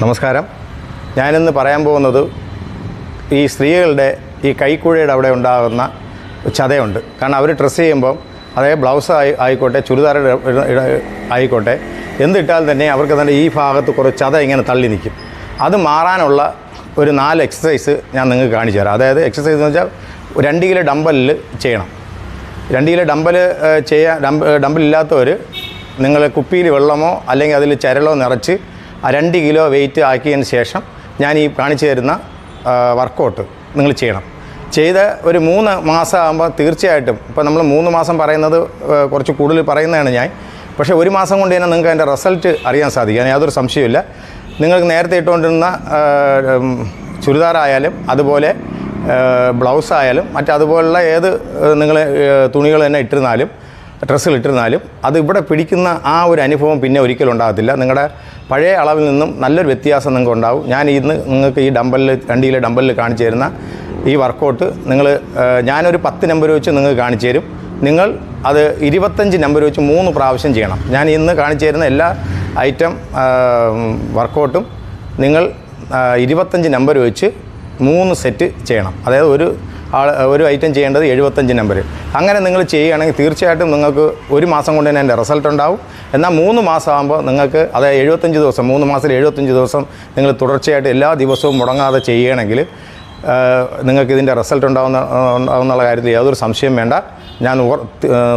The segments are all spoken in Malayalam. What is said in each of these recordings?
നമസ്കാരം. ഞാനിന്ന് പറയാൻ പോകുന്നത് ഈ സ്ത്രീകളുടെ ഈ കൈക്കുഴയുടെ അവിടെ ഉണ്ടാകുന്ന ചതയുണ്ട്. കാരണം അവർ ഡ്രസ്സ് ചെയ്യുമ്പം അതേ ബ്ലൗസ് ആയി ആയിക്കോട്ടെ ചുരിദാർ ആയിക്കോട്ടെ എന്തിട്ടാൽ തന്നെ അവർക്ക് തന്നെ ഈ ഭാഗത്ത് കുറച്ച് ചത ഇങ്ങനെ തള്ളി നിൽക്കും. അത് മാറാനുള്ള ഒരു നാല് എക്സസൈസ് ഞാൻ നിങ്ങൾക്ക് കാണിച്ചു തരാം. അതായത് എക്സസൈസ് എന്ന് വെച്ചാൽ രണ്ട് കിലോ ഡമ്പലിൽ ചെയ്യണം. രണ്ട് കിലോ ഡമ്പൽ ചെയ്യാൻ ഡമ്പ ഡമ്പലില്ലാത്തവർ നിങ്ങൾ കുപ്പിയിൽ വെള്ളമോ അല്ലെങ്കിൽ അതിൽ ചരലോ നിറച്ച് രണ്ട് കിലോ വെയിറ്റ് ആക്കിയതിന് ശേഷം ഞാൻ ഈ കാണിച്ചു തരുന്ന വർക്കൗട്ട് നിങ്ങൾ ചെയ്യണം. ചെയ്ത് ഒരു മൂന്ന് മാസം ആകുമ്പോൾ തീർച്ചയായിട്ടും ഇപ്പോൾ നമ്മൾ മൂന്ന് മാസം പറയുന്നത് കുറച്ച് കൂടുതൽ പറയുന്നതാണ് ഞാൻ. പക്ഷേ ഒരു മാസം കൊണ്ട് തന്നെ നിങ്ങൾക്ക് അതിന്റെ റിസൾട്ട് അറിയാൻ സാധിക്കും. യാതൊരു സംശയമില്ല നിങ്ങൾക്ക് നേരത്തെ ഇട്ടുകൊണ്ടിരുന്ന ചുരിദാറായാലും അതുപോലെ ബ്ലൗസ് ആയാലും മറ്റതുപോലുള്ള ഏത് നിങ്ങൾ തുണികൾ തന്നെ ഇട്ടിരുന്നാലും ഡ്രസ്സുകൾ ഇട്ടിരുന്നാലും അത് ഇവിടെ പിടിക്കുന്ന ആ ഒരു അനുഭവം പിന്നെ ഒരിക്കലും ഉണ്ടാകത്തില്ല. നിങ്ങളുടെ പഴയ അളവിൽ നിന്നും നല്ലൊരു വ്യത്യാസം നിങ്ങൾക്ക് ഉണ്ടാവും. ഞാൻ ഇന്ന് നിങ്ങൾക്ക് ഈ ഡമ്പലിൽ രണ്ട് ഡമ്പലിൽ കാണിച്ചു തരുന്ന ഈ വർക്കൗട്ട് നിങ്ങൾ ഞാനൊരു പത്ത് നമ്പർ വെച്ച് നിങ്ങൾക്ക് കാണിച്ചു തരും. നിങ്ങൾ അത് ഇരുപത്തഞ്ച് നമ്പർ വെച്ച് മൂന്ന് പ്രാവശ്യം ചെയ്യണം. ഞാൻ ഇന്ന് കാണിച്ചു തരുന്ന എല്ലാ ഐറ്റം വർക്കൗട്ടും നിങ്ങൾ ഇരുപത്തഞ്ച് നമ്പർ വെച്ച് മൂന്ന് സെറ്റ് ചെയ്യണം. അതായത് ഒരു ഒരു ഐറ്റം ചെയ്യേണ്ടത് എഴുപത്തഞ്ച് നമ്പർ അങ്ങനെ നിങ്ങൾ ചെയ്യുകയാണെങ്കിൽ തീർച്ചയായിട്ടും നിങ്ങൾക്ക് ഒരു മാസം കൊണ്ട് തന്നെ എന്റെ റിസൾട്ട് ഉണ്ടാവും. എന്നാൽ മൂന്ന് മാസം ആകുമ്പോൾ നിങ്ങൾക്ക് അതായത് എഴുപത്തഞ്ച് ദിവസം മൂന്ന് മാസത്തിൽ എഴുപത്തഞ്ച് ദിവസം നിങ്ങൾ തുടർച്ചയായിട്ട് എല്ലാ ദിവസവും മുടങ്ങാതെ ചെയ്യുകയാണെങ്കിൽ നിങ്ങൾക്ക് ഇതിന്റെ റിസൾട്ട് ഉണ്ടാവുന്ന ഉണ്ടാവുന്നുള്ള കാര്യത്തിൽ യാതൊരു സംശയം വേണ്ട. ഞാൻ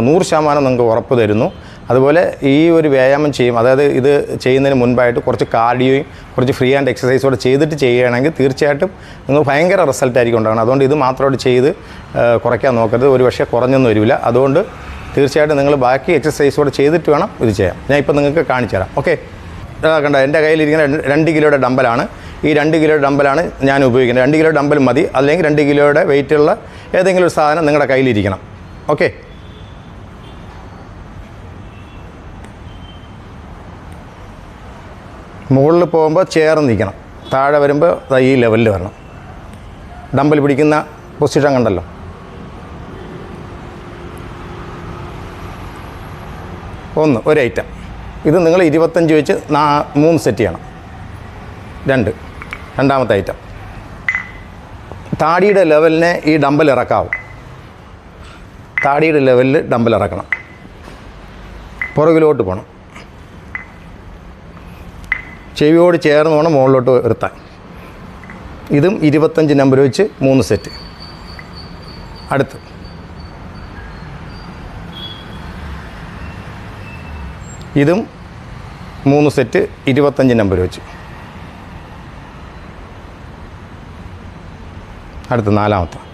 നൂറ് ശതമാനം നിങ്ങൾക്ക് ഉറപ്പ് തരുന്നു. അതുപോലെ ഈ ഒരു വ്യായാമം ചെയ്യും. അതായത് ഇത് ചെയ്യുന്നതിന് മുൻപായിട്ട് കുറച്ച് കാർഡിയോയും കുറച്ച് ഫ്രീ ആൻഡ് എക്സസൈസോടെ ചെയ്തിട്ട് ചെയ്യുകയാണെങ്കിൽ തീർച്ചയായിട്ടും നിങ്ങൾ ഭയങ്കര റിസൾട്ട് ആയിരിക്കും ഉണ്ടാകണം അതുകൊണ്ട് ഇത് മാത്രമായിട്ട് ചെയ്ത് കുറയ്ക്കാൻ നോക്കരുത്. ഒരു പക്ഷേ കുറഞ്ഞൊന്നും വരില്ല. അതുകൊണ്ട് തീർച്ചയായിട്ടും നിങ്ങൾ ബാക്കി എക്സസൈസോടെ ചെയ്തിട്ട് വേണം ഇത് ചെയ്യാം ഞാൻ ഇപ്പോൾ നിങ്ങൾക്ക് കാണിച്ചു തരാം. ഓക്കെ കണ്ട? എന്റെ കയ്യിലിരിക്കുന്ന രണ്ട് കിലോയുടെ ഡമ്പലാണ് ഈ രണ്ട് കിലോ ഡമ്പലാണ് ഞാൻ ഉപയോഗിക്കുന്നത്. രണ്ട് കിലോ ഡമ്പൽ മതി. അല്ലെങ്കിൽ രണ്ട് കിലോയുടെ വെയിറ്റുള്ള ഏതെങ്കിലും ഒരു സാധനം നിങ്ങളുടെ കയ്യിലിരിക്കണം. ഓക്കെ മുകളിൽ പോകുമ്പോൾ ചേർന്ന് നിൽക്കണം താഴെ വരുമ്പോൾ ഈ ലെവലിൽ വരണം. ഡമ്പൽ പിടിക്കുന്ന പൊസിഷൻ കണ്ടല്ലോ. ഒന്ന് ഒരു ഐറ്റം ഇത് നിങ്ങൾ ഇരുപത്തഞ്ച് വെച്ച് നാ മൂന്ന് സെറ്റ് ചെയ്യണം. രണ്ട് രണ്ടാമത്തെ ഐറ്റം താടിയുടെ ലെവലിനെ ഈ ഡമ്പൽ ഇറക്കാവും. താടിയുടെ ലെവലിൽ ഡമ്പൽ ഇറക്കണം. പുറകിലോട്ട് പോകണം ചെവിയോട് ചേർന്ന് വേണം മുകളിലോട്ട് വരുത്താൻ. ഇതും ഇരുപത്തഞ്ച് നമ്പർ വെച്ച് മൂന്ന് സെറ്റ് അടുത്ത്. ഇതും മൂന്ന് സെറ്റ് ഇരുപത്തഞ്ച് നമ്പർ വെച്ച്. അടുത്ത നാലാമത്തെ.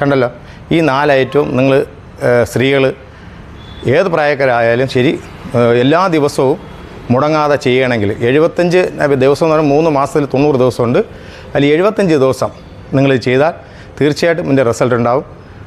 കണ്ടല്ലോ? ഈ നാലയറ്റവും നിങ്ങൾ സ്ത്രീകൾ ഏത് പ്രായക്കാരായാലും ശരി എല്ലാ ദിവസവും മുടങ്ങാതെ ചെയ്യണമെങ്കിൽ എഴുപത്തഞ്ച് ദിവസം എന്ന് പറഞ്ഞാൽ മൂന്ന് മാസത്തിൽ തൊണ്ണൂറ് ദിവസമുണ്ട്. അതിൽ എഴുപത്തഞ്ച് ദിവസം നിങ്ങൾ ചെയ്താൽ തീർച്ചയായിട്ടും ഇതിന്റെ റിസൾട്ട് ഉണ്ടാവും.